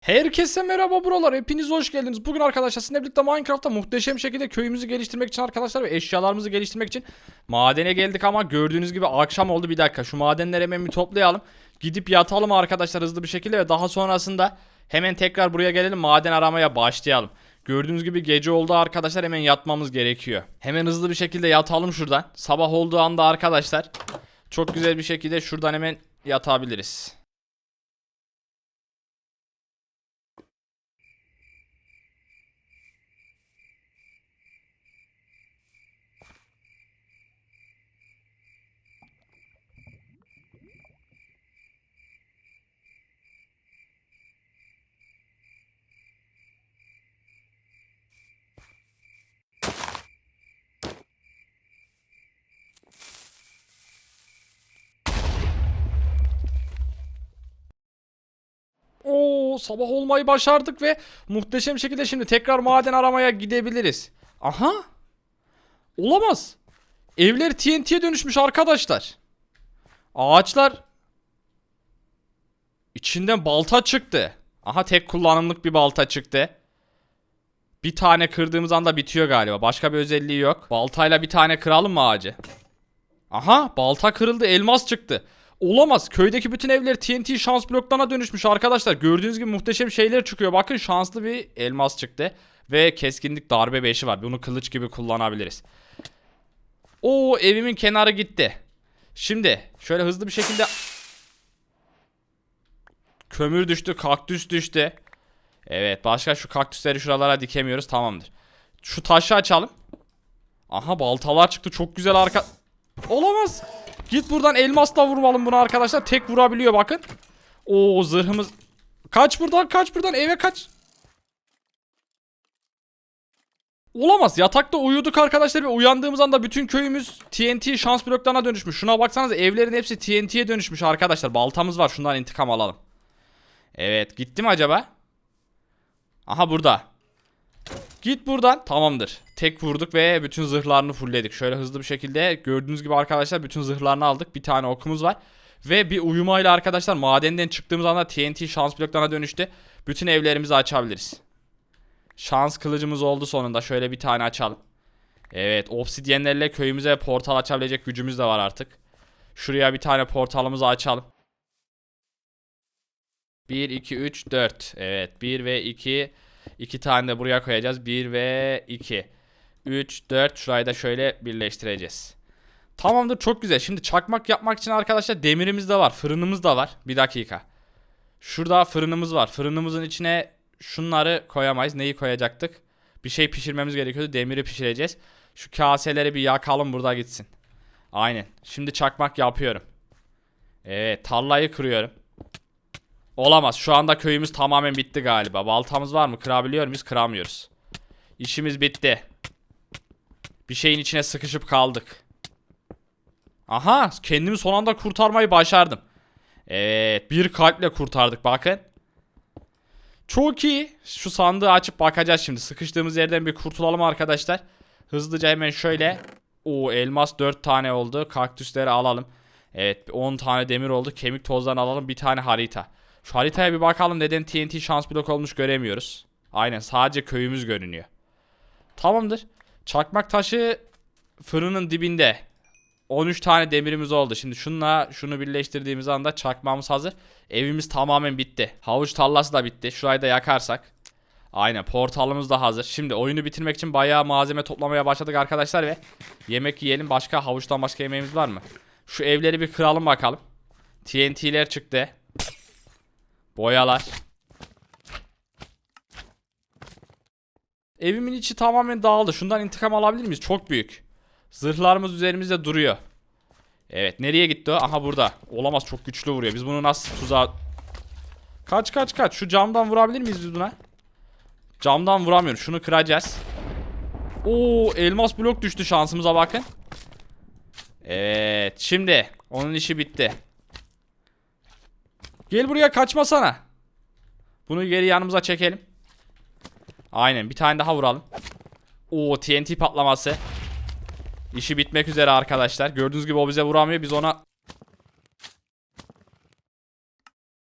Herkese merhaba buralar. Hepiniz hoş geldiniz. Bugün arkadaşlar sizinle birlikte Minecraft'ta muhteşem şekilde köyümüzü geliştirmek için arkadaşlar ve eşyalarımızı geliştirmek için madene geldik ama gördüğünüz gibi akşam oldu bir dakika. Şu madenleri hemen bir toplayalım. Gidip yatalım arkadaşlar hızlı bir şekilde ve daha sonrasında hemen tekrar buraya gelelim maden aramaya başlayalım. Gördüğünüz gibi gece oldu arkadaşlar hemen yatmamız gerekiyor. Hemen hızlı bir şekilde yatalım şuradan. Sabah olduğu anda arkadaşlar çok güzel bir şekilde şuradan hemen yatabiliriz. Oo sabah olmayı başardık ve muhteşem şekilde şimdi tekrar maden aramaya gidebiliriz. Aha. Olamaz. Evler TNT'ye dönüşmüş arkadaşlar. Ağaçlar içinden balta çıktı. Aha tek kullanımlık bir balta çıktı. Bir tane kırdığımız anda bitiyor galiba. Başka bir özelliği yok. Baltayla bir tane kıralım mı ağacı? Aha balta kırıldı elmas çıktı. Olamaz. Köydeki bütün evler TNT şans bloklarına dönüşmüş arkadaşlar. Gördüğünüz gibi muhteşem şeyler çıkıyor. Bakın şanslı bir elmas çıktı. Ve keskinlik darbe 5'i var. Bunu kılıç gibi kullanabiliriz. Oo evimin kenarı gitti. Şimdi şöyle hızlı bir şekilde kömür düştü, kaktüs düştü. Evet, başka şu kaktüsleri şuralara dikemiyoruz. Tamamdır. Şu taşı açalım. Aha baltalar çıktı. Çok güzel arka Olamaz. Git buradan elmasla vurmalım bunu arkadaşlar. Tek vurabiliyor bakın. Oo zırhımız. Kaç buradan kaç buradan eve kaç. Olamaz. Yatakta uyuduk arkadaşlar ve uyandığımız anda bütün köyümüz TNT şans bloklarına dönüşmüş. Şuna baksanıza evlerin hepsi TNT'ye dönüşmüş arkadaşlar. Baltamız var. Şundan intikam alalım. Evet gitti mi acaba? Aha burada. Git buradan. Tamamdır. Tek vurduk ve bütün zırhlarını fullledik. Şöyle hızlı bir şekilde gördüğünüz gibi arkadaşlar bütün zırhlarını aldık. Bir tane okumuz var. Ve bir uyumayla arkadaşlar madenden çıktığımız anda TNT şans bloklarına dönüştü. Bütün evlerimizi açabiliriz. Şans kılıcımız oldu sonunda. Şöyle bir tane açalım. Evet obsidyenlerle köyümüze portal açabilecek gücümüz de var artık. Şuraya bir tane portalımızı açalım. 1, 2, 3, 4. Evet 1 ve 2. 2 tane de buraya koyacağız. 1 ve 2. 3, 4. Şurayı da şöyle birleştireceğiz. Tamamdır çok güzel. Şimdi çakmak yapmak için arkadaşlar demirimiz de var. Fırınımız da var. Bir dakika. Şurada fırınımız var. Fırınımızın içine şunları koyamayız. Neyi koyacaktık? Bir şey pişirmemiz gerekiyordu. Demiri pişireceğiz. Şu kaseleri bir yakalım burada gitsin. Aynen. Şimdi çakmak yapıyorum. Evet tarlayı kırıyorum. Olamaz. Şu anda köyümüz tamamen bitti galiba. Baltamız var mı? Kırabiliyor muyuz? Kıramıyoruz. İşimiz bitti. Bir şeyin içine sıkışıp kaldık. Aha, kendimi son anda kurtarmayı başardım. Evet, bir kalple kurtardık bakın. Çok iyi. Şu sandığı açıp bakacağız şimdi. Sıkıştığımız yerden bir kurtulalım arkadaşlar. Hızlıca hemen şöyle. O elmas 4 tane oldu. Kaktüsleri alalım. Evet 10 tane demir oldu. Kemik tozlarını alalım. Bir tane harita. Şu haritaya bir bakalım neden TNT şans blok olmuş göremiyoruz. Aynen sadece köyümüz görünüyor. Tamamdır. Çakmak taşı fırının dibinde. 13 tane demirimiz oldu. Şimdi şunla şunu birleştirdiğimiz anda çakmamız hazır. Evimiz tamamen bitti. Havuç tarlası da bitti. Şurayı da yakarsak. Aynen portalımız da hazır. Şimdi oyunu bitirmek için bayağı malzeme toplamaya başladık arkadaşlar ve yemek yiyelim. Başka havuçtan başka yemeğimiz var mı? Şu evleri bir kıralım bakalım. TNT'ler çıktı. Boyalar. Evimin içi tamamen dağıldı. Şundan intikam alabilir miyiz? Çok büyük. Zırhlarımız üzerimizde duruyor. Evet nereye gitti o? Aha burada. Olamaz çok güçlü vuruyor. Biz bunu nasıl tuzağa... Kaç kaç kaç. Şu camdan vurabilir miyiz biz buna? Camdan vuramıyorum. Şunu kıracağız. Oo elmas blok düştü şansımıza bakın. Evet şimdi onun işi bitti. Gel buraya kaçmasana. Bunu geri yanımıza çekelim. Aynen bir tane daha vuralım. Oo TNT patlaması. İşi bitmek üzere arkadaşlar. Gördüğünüz gibi o bize vuramıyor. Biz ona...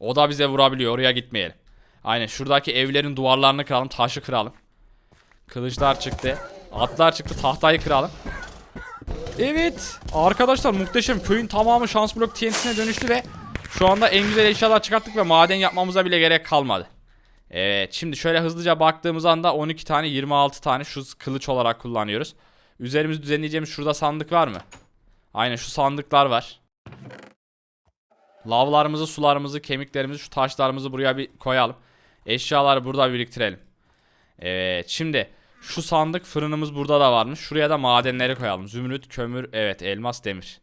O da bize vurabiliyor. Oraya gitmeyelim. Aynen şuradaki evlerin duvarlarını kıralım. Taşı kıralım. Kılıçlar çıktı. Atlar çıktı. Tahtayı kıralım. Evet. Arkadaşlar muhteşem. Köyün tamamı şans blok TNT'sine dönüştü ve şu anda en güzel eşyalar çıkarttık ve maden yapmamıza bile gerek kalmadı. Evet. Şimdi şöyle hızlıca baktığımız anda 12 tane 26 tane şu kılıç olarak kullanıyoruz. Üzerimizi düzenleyeceğimiz şurada sandık var mı? Aynen şu sandıklar var. Lavlarımızı, sularımızı, kemiklerimizi, şu taşlarımızı buraya bir koyalım. Eşyaları burada biriktirelim. Evet şimdi şu sandık fırınımız burada da varmış. Şuraya da madenleri koyalım. Zümrüt, kömür, evet elmas, demir.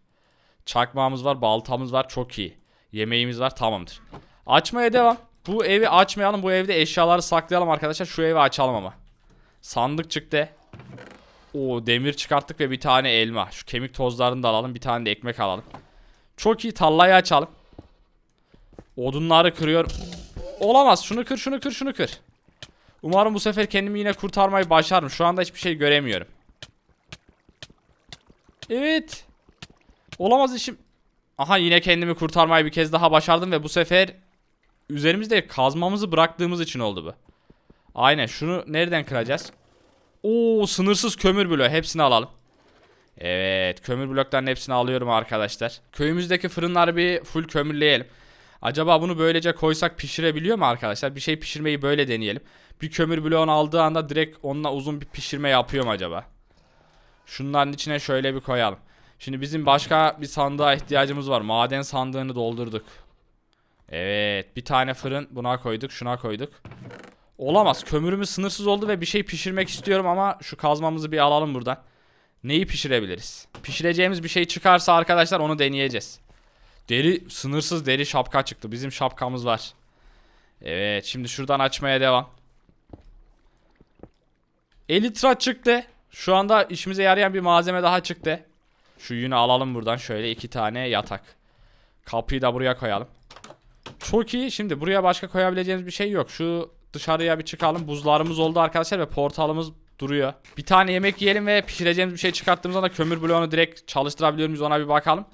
Çakmağımız var, baltamız var. Çok iyi. Yemeğimiz var. Tamamdır. Açmaya devam. Bu evi açmayalım. Bu evde eşyaları saklayalım arkadaşlar. Şu evi açalım ama. Sandık çıktı. O demir çıkarttık ve bir tane elma. Şu kemik tozlarını da alalım. Bir tane de ekmek alalım. Çok iyi. Tallayı açalım. Odunları kırıyor. Olamaz. Şunu kır, şunu kır, şunu kır. Umarım bu sefer kendimi yine kurtarmayı başarırım. Şu anda hiçbir şey göremiyorum. Evet. Olamaz işim. Aha yine kendimi kurtarmayı bir kez daha başardım ve bu sefer üzerimizde kazmamızı bıraktığımız için oldu bu. Aynen şunu nereden kıracağız? Oo sınırsız kömür bloğu hepsini alalım. Evet kömür bloklarının hepsini alıyorum arkadaşlar. Köyümüzdeki fırınları bir full kömürleyelim. Acaba bunu böylece koysak pişirebiliyor mu arkadaşlar? Bir şey pişirmeyi böyle deneyelim. Bir kömür bloğunu aldığı anda direkt onunla uzun bir pişirme yapıyor mu acaba? Şunların içine şöyle bir koyalım. Şimdi bizim başka bir sandığa ihtiyacımız var. Maden sandığını doldurduk. Evet bir tane fırın buna koyduk şuna koyduk. Olamaz kömürümüz sınırsız oldu ve bir şey pişirmek istiyorum ama şu kazmamızı bir alalım buradan. Neyi pişirebiliriz? Pişireceğimiz bir şey çıkarsa arkadaşlar onu deneyeceğiz. Deri sınırsız deri şapka çıktı. Bizim şapkamız var. Evet şimdi şuradan açmaya devam. Elitra çıktı. Şu anda işimize yarayan bir malzeme daha çıktı. Şu yünü alalım buradan şöyle iki tane yatak. Kapıyı da buraya koyalım. Çok iyi. Şimdi buraya başka koyabileceğimiz bir şey yok. Şu dışarıya bir çıkalım. Buzlarımız oldu arkadaşlar ve portalımız duruyor. Bir tane yemek yiyelim ve pişireceğimiz bir şey çıkarttığımız anda kömür bloğunu direkt çalıştırabiliyor muyuz ona bir bakalım.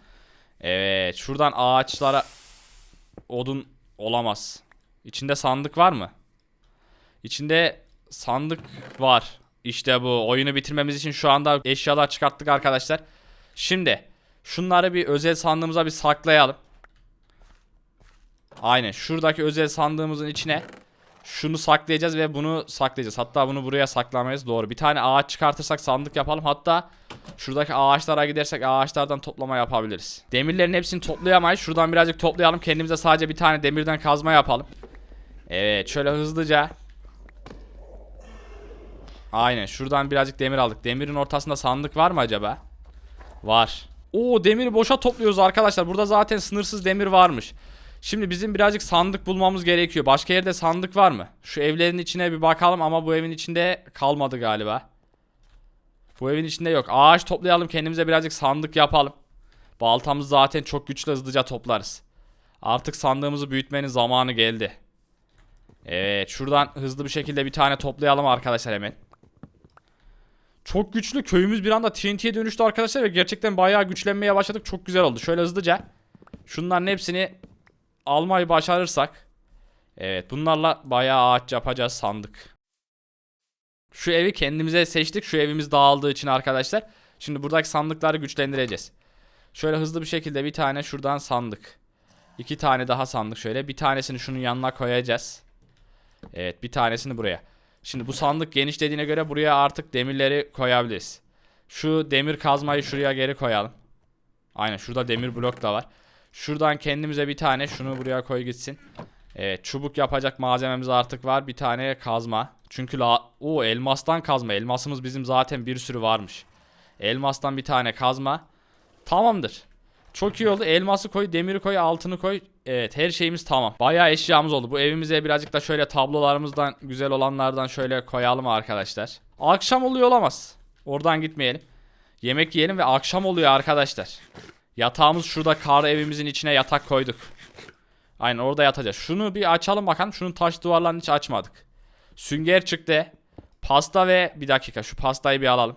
Evet şuradan ağaçlara odun olamaz. İçinde sandık var mı? İçinde sandık var. İşte bu oyunu bitirmemiz için şu anda eşyalar çıkarttık arkadaşlar. Şimdi şunları bir özel sandığımıza bir saklayalım. Aynen şuradaki özel sandığımızın içine şunu saklayacağız ve bunu saklayacağız. Hatta bunu buraya saklamayız. Doğru. Bir tane ağaç çıkartırsak sandık yapalım. Hatta şuradaki ağaçlara gidersek ağaçlardan toplama yapabiliriz. Demirlerin hepsini toplayamayız. Şuradan birazcık toplayalım. Kendimize sadece bir tane demirden kazma yapalım. Evet şöyle hızlıca. Aynen şuradan birazcık demir aldık. Demirin ortasında sandık var mı acaba? Var. Oo demiri boşa topluyoruz arkadaşlar. Burada zaten sınırsız demir varmış. Şimdi bizim birazcık sandık bulmamız gerekiyor. Başka yerde sandık var mı? Şu evlerin içine bir bakalım ama bu evin içinde kalmadı galiba. Bu evin içinde yok. Ağaç toplayalım kendimize birazcık sandık yapalım. Baltamız zaten çok güçlü hızlıca toplarız. Artık sandığımızı büyütmenin zamanı geldi. Evet şuradan hızlı bir şekilde bir tane toplayalım arkadaşlar hemen. Çok güçlü köyümüz bir anda TNT'ye dönüştü arkadaşlar ve gerçekten bayağı güçlenmeye başladık. Çok güzel oldu. Şöyle hızlıca şunların hepsini almayı başarırsak Evet bunlarla bayağı ağaç yapacağız sandık. Şu evi kendimize seçtik. Şu evimiz dağıldığı için arkadaşlar. Şimdi buradaki sandıkları güçlendireceğiz. Şöyle hızlı bir şekilde bir tane şuradan sandık. İki tane daha sandık şöyle. Bir tanesini şunun yanına koyacağız. Evet bir tanesini buraya. Şimdi bu sandık genişlediğine göre buraya artık demirleri koyabiliriz. Şu demir kazmayı şuraya geri koyalım. Aynen şurada demir blok da var. Şuradan kendimize bir tane şunu buraya koy gitsin. Evet çubuk yapacak malzememiz artık var. Bir tane kazma. Çünkü la o elmastan kazma. Elmasımız bizim zaten bir sürü varmış. Elmastan bir tane kazma. Tamamdır. Çok iyi oldu. Elması koy, demiri koy, altını koy. Evet her şeyimiz tamam. Bayağı eşyamız oldu. Bu evimize birazcık da şöyle tablolarımızdan güzel olanlardan şöyle koyalım arkadaşlar. Akşam oluyor olamaz. Oradan gitmeyelim. Yemek yiyelim ve akşam oluyor arkadaşlar. Yatağımız şurada kar evimizin içine yatak koyduk. Aynen orada yatacağız. Şunu bir açalım bakalım. Şunun taş duvarlarını hiç açmadık. Sünger çıktı. Pasta ve bir dakika şu pastayı bir alalım.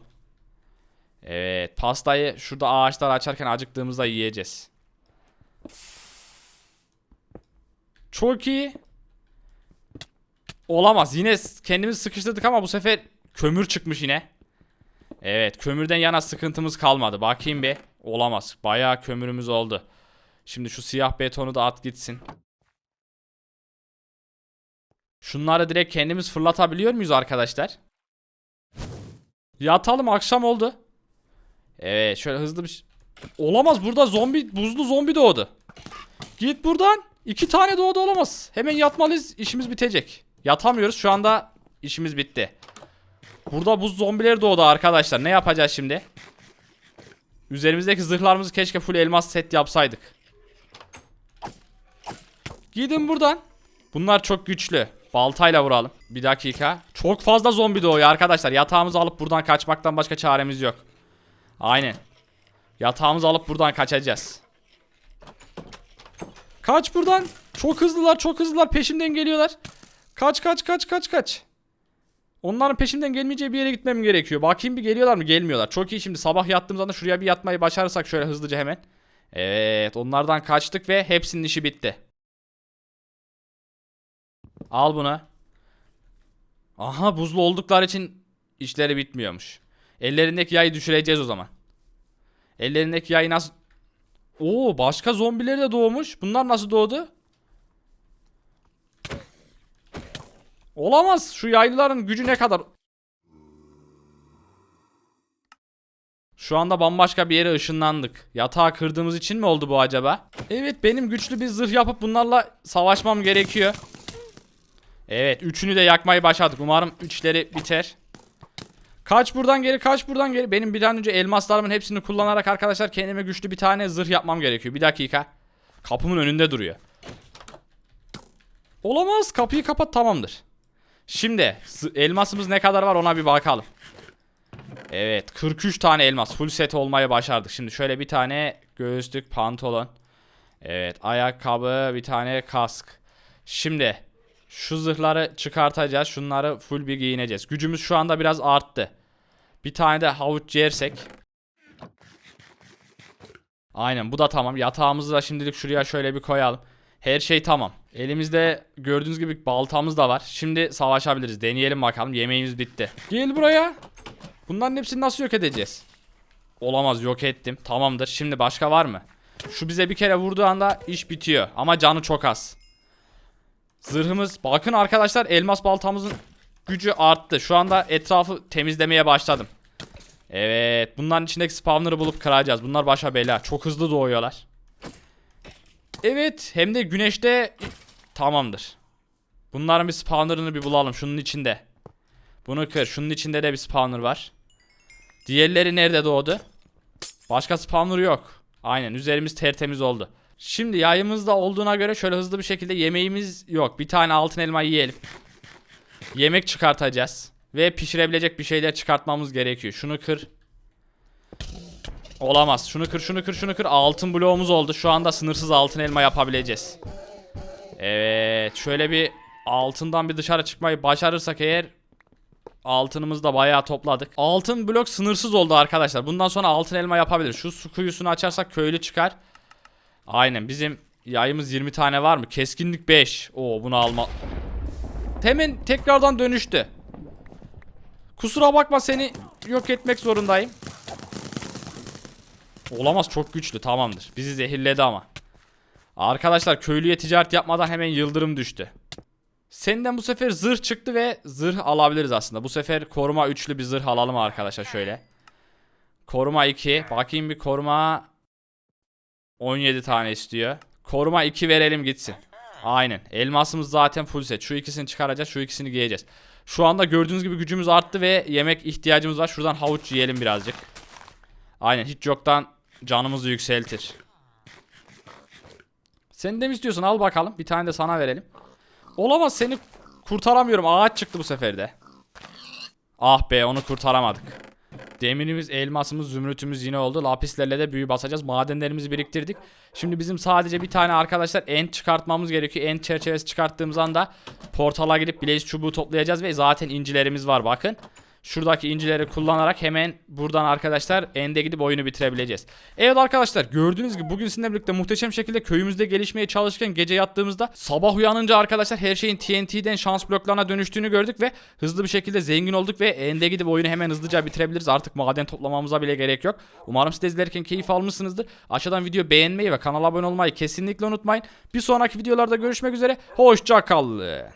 Evet pastayı şurada ağaçlar açarken acıktığımızda yiyeceğiz. Çok iyi. Olamaz. Yine kendimizi sıkıştırdık ama bu sefer kömür çıkmış yine. Evet kömürden yana sıkıntımız kalmadı. Bakayım bir. Olamaz. Bayağı kömürümüz oldu. Şimdi şu siyah betonu da at gitsin. Şunları direkt kendimiz fırlatabiliyor muyuz arkadaşlar? Yatalım akşam oldu. Evet şöyle hızlı bir... Olamaz burada zombi buzlu zombi doğdu. Git buradan. İki tane doğdu olamaz. Hemen yatmalıyız işimiz bitecek. Yatamıyoruz şu anda işimiz bitti. Burada buz zombileri doğdu arkadaşlar. Ne yapacağız şimdi? Üzerimizdeki zırhlarımızı keşke full elmas set yapsaydık. Gidin buradan. Bunlar çok güçlü. Baltayla vuralım. Bir dakika. Çok fazla zombi doğuyor arkadaşlar. Yatağımızı alıp buradan kaçmaktan başka çaremiz yok. Aynen. Yatağımızı alıp buradan kaçacağız. Kaç buradan. Çok hızlılar çok hızlılar peşimden geliyorlar. Kaç kaç kaç kaç kaç. Onların peşimden gelmeyeceği bir yere gitmem gerekiyor. Bakayım bir geliyorlar mı? Gelmiyorlar. Çok iyi şimdi sabah yattığımız anda şuraya bir yatmayı başarırsak şöyle hızlıca hemen. Evet onlardan kaçtık ve hepsinin işi bitti. Al bunu. Aha buzlu oldukları için işleri bitmiyormuş. Ellerindeki yayı düşüreceğiz o zaman. Ellerindeki yayı nasıl... Oo başka zombileri de doğmuş. Bunlar nasıl doğdu? Olamaz. Şu yaylıların gücü ne kadar? Şu anda bambaşka bir yere ışınlandık. Yatağı kırdığımız için mi oldu bu acaba? Evet benim güçlü bir zırh yapıp bunlarla savaşmam gerekiyor. Evet üçünü de yakmayı başardık. Umarım üçleri biter. Kaç buradan geri kaç buradan geri. Benim bir an önce elmaslarımın hepsini kullanarak arkadaşlar kendime güçlü bir tane zırh yapmam gerekiyor. Bir dakika. Kapımın önünde duruyor. Olamaz kapıyı kapat tamamdır. Şimdi elmasımız ne kadar var ona bir bakalım. Evet 43 tane elmas full set olmayı başardık. Şimdi şöyle bir tane göğüslük pantolon. Evet ayakkabı bir tane kask. Şimdi şu zırhları çıkartacağız. Şunları full bir giyineceğiz. Gücümüz şu anda biraz arttı. Bir tane de havuç yersek. Aynen bu da tamam. Yatağımızı da şimdilik şuraya şöyle bir koyalım. Her şey tamam. Elimizde gördüğünüz gibi baltamız da var. Şimdi savaşabiliriz. Deneyelim bakalım. Yemeğimiz bitti. Gel buraya. Bunların hepsini nasıl yok edeceğiz? Olamaz yok ettim. Tamamdır. Şimdi başka var mı? Şu bize bir kere vurduğu anda iş bitiyor. Ama canı çok az. Zırhımız. Bakın arkadaşlar elmas baltamızın gücü arttı. Şu anda etrafı temizlemeye başladım. Evet. Bunların içindeki spawner'ı bulup kıracağız. Bunlar başa bela. Çok hızlı doğuyorlar. Evet. Hem de güneşte tamamdır. Bunların bir spawner'ını bir bulalım. Şunun içinde. Bunu kır. Şunun içinde de bir spawner var. Diğerleri nerede doğdu? Başka spawner yok. Aynen. Üzerimiz tertemiz oldu. Şimdi yayımız da olduğuna göre şöyle hızlı bir şekilde yemeğimiz yok. Bir tane altın elma yiyelim. Yemek çıkartacağız. Ve pişirebilecek bir şeyler çıkartmamız gerekiyor. Şunu kır. Olamaz. Şunu kır, şunu kır, şunu kır. Altın bloğumuz oldu. Şu anda sınırsız altın elma yapabileceğiz. Evet. Şöyle bir altından bir dışarı çıkmayı başarırsak eğer altınımızı da bayağı topladık. Altın blok sınırsız oldu arkadaşlar. Bundan sonra altın elma yapabilir. Şu su kuyusunu açarsak köylü çıkar. Aynen bizim yayımız 20 tane var mı? Keskinlik 5. Oo bunu alma. Hemen tekrardan dönüştü. Kusura bakma seni yok etmek zorundayım. Olamaz çok güçlü tamamdır. Bizi zehirledi ama. Arkadaşlar köylüye ticaret yapmadan hemen yıldırım düştü. Senden bu sefer zırh çıktı ve zırh alabiliriz aslında. Bu sefer koruma üçlü bir zırh alalım arkadaşlar şöyle. Koruma 2. Bakayım bir koruma 17 tane istiyor. Koruma 2 verelim gitsin. Aynen. Elmasımız zaten full set. Şu ikisini çıkaracağız. Şu ikisini giyeceğiz. Şu anda gördüğünüz gibi gücümüz arttı ve yemek ihtiyacımız var. Şuradan havuç yiyelim birazcık. Aynen. Hiç yoktan canımızı yükseltir. Sen de mi istiyorsun? Al bakalım. Bir tane de sana verelim. Olamaz seni kurtaramıyorum. Ağaç çıktı bu sefer de. Ah be onu kurtaramadık. Demirimiz, elmasımız, zümrütümüz yine oldu. Lapislerle de büyü basacağız. Madenlerimizi biriktirdik. Şimdi bizim sadece bir tane arkadaşlar end çıkartmamız gerekiyor. End çerçevesi çıkarttığımız anda portala gidip blaze çubuğu toplayacağız ve zaten incilerimiz var bakın. Şuradaki incileri kullanarak hemen buradan arkadaşlar ende gidip oyunu bitirebileceğiz. Evet arkadaşlar gördüğünüz gibi bugün sizinle birlikte muhteşem şekilde köyümüzde gelişmeye çalışırken gece yattığımızda sabah uyanınca arkadaşlar her şeyin TNT'den şans bloklarına dönüştüğünü gördük ve hızlı bir şekilde zengin olduk ve ende gidip oyunu hemen hızlıca bitirebiliriz. Artık maden toplamamıza bile gerek yok. Umarım siz de izlerken keyif almışsınızdır. Aşağıdan video beğenmeyi ve kanala abone olmayı kesinlikle unutmayın. Bir sonraki videolarda görüşmek üzere. Hoşça kalın.